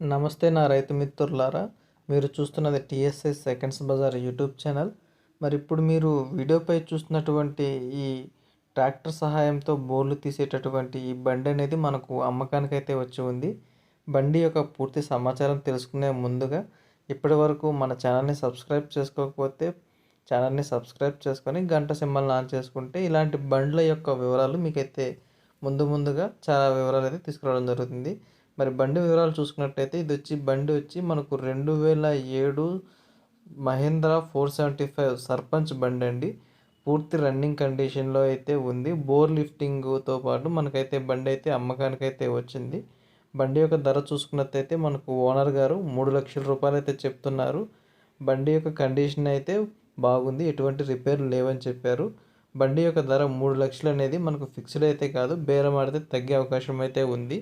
నమస్తే నా రైతు మిత్రులారా మీరు చూస్తున్నది TSI seconds Bazar YouTube channel. మరి ఇప్పుడు మీరు వీడియోపై చూస్తున్నటువంటి ఈ ట్రాక్టర్ సహాయంతో బోర్లు తీసేటటువంటి ఈ బండి అనేది మనకు అమ్మకానికైతే వచ్చి ఉంది. బండి యొక్క పూర్తి సమాచారం తెలుసుకునే ముందుగా ఇప్పటి వరకు మన ఛానల్ని సబ్స్క్రైబ్ చేసుకోకపోతే ఛానల్ని సబ్స్క్రైబ్ చేసుకొని గంట సింబల్ని ఆన్ చేసుకుంటే ఇలాంటి బండ్ల యొక్క వివరాలు మీకైతే ముందు ముందుగా చాలా వివరాలు అయితే తీసుకురావడం జరుగుతుంది. మరి బండి వివరాలు చూసుకున్నట్టయితే ఇది వచ్చి బండి వచ్చి మనకు రెండు వేల ఏడు Mahindra four seventy five Sarpanch బండి అండి. పూర్తి రన్నింగ్ కండిషన్లో అయితే ఉంది. బోర్ లిఫ్టింగ్తో పాటు మనకైతే బండి అయితే అమ్మకానికైతే వచ్చింది. బండి యొక్క ధర చూసుకున్నట్టయితే మనకు ఓనర్ గారు మూడు లక్షల రూపాయలు అయితే చెప్తున్నారు. బండి యొక్క కండిషన్ అయితే బాగుంది. ఎటువంటి రిపేర్ లేవని చెప్పారు. బండి యొక్క ధర మూడు లక్షలు అనేది మనకు ఫిక్స్డ్ అయితే కాదు. బేరం ఆడితే తగ్గే అవకాశం అయితే ఉంది.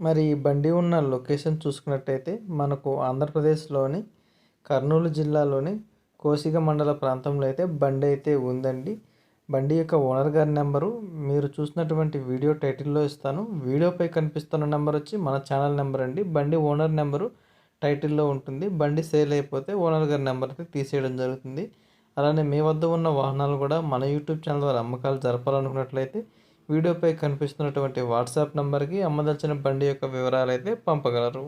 మరి ఈ బండి ఉన్న లొకేషన్ చూసుకున్నట్టయితే మనకు ఆంధ్రప్రదేశ్లోని కర్నూలు జిల్లాలోని కోసిగ మండల ప్రాంతంలో అయితే బండి అయితే ఉందండి. బండి యొక్క ఓనర్ గారి నెంబరు మీరు చూసినటువంటి వీడియో టైటిల్లో ఇస్తాను. వీడియోపై కనిపిస్తున్న నెంబర్ వచ్చి మన ఛానల్ నెంబర్ అండి. బండి ఓనర్ నెంబరు టైటిల్లో ఉంటుంది. బండి సేల్ అయిపోతే ఓనర్ గారి నెంబర్ అయితే తీసేయడం జరుగుతుంది. అలానే మీ వద్ద ఉన్న వాహనాలు కూడా మన యూట్యూబ్ ఛానల్ ద్వారా అమ్మకాలు జరపాలనుకున్నట్లయితే వీడియోపై కనిపిస్తున్నటువంటి వాట్సాప్ నంబర్కి అమ్మదలిచిన బండి యొక్క వివరాలు అయితే పంపగలరు.